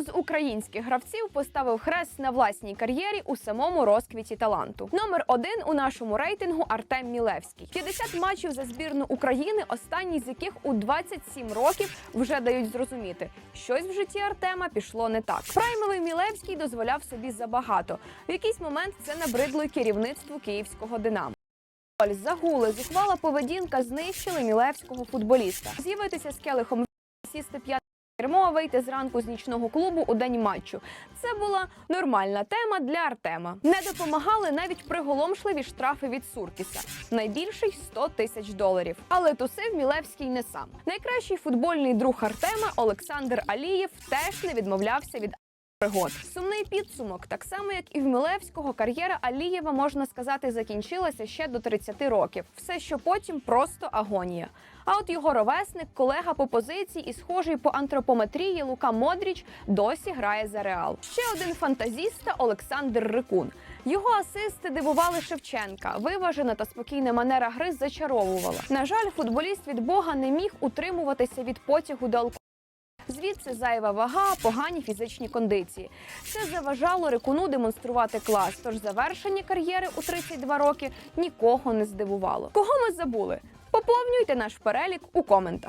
З українських гравців поставив хрест на власній кар'єрі у самому розквіті таланту? Номер один у нашому рейтингу Артем Мілевський. 50 матчів за збірну України, останні з яких у 27 років вже дають зрозуміти, щось в житті Артема пішло не так. Праймовий Мілевський дозволяв собі забагато. В якийсь момент це набридло керівництву київського динамо. Загули, зухвала поведінка знищили мілевського футболіста. З'явитися з келихом сісти п'яти кермо, вийти зранку з нічного клубу у день матчу. Це була нормальна тема для Артема. Не допомагали навіть приголомшливі штрафи від Суркіса. Найбільший 100 тисяч доларів. Але тусив Мілевський не сам. Найкращий футбольний друг Артема Олександр Алієв теж не відмовлявся від пригод. Сумний підсумок, так само як і в Мілевського, кар'єра Алієва можна сказати закінчилася ще до 30 років. Все, що потім просто агонія. А от його ровесник, колега по позиції і схожий по антропометрії Лука Модріч досі грає за реал. Ще один фантазіста Олександр Рикун. Його асисти дивували Шевченка. Виважена та спокійна манера гри зачаровувала. На жаль, футболіст від Бога не міг утримуватися від потягу до алкоголю. Звідси зайва вага, погані фізичні кондиції. Це заважало рикуну демонструвати клас. Тож завершення кар'єри у 32 роки нікого не здивувало. Кого ми забули? Поповнюйте наш перелік у коментах.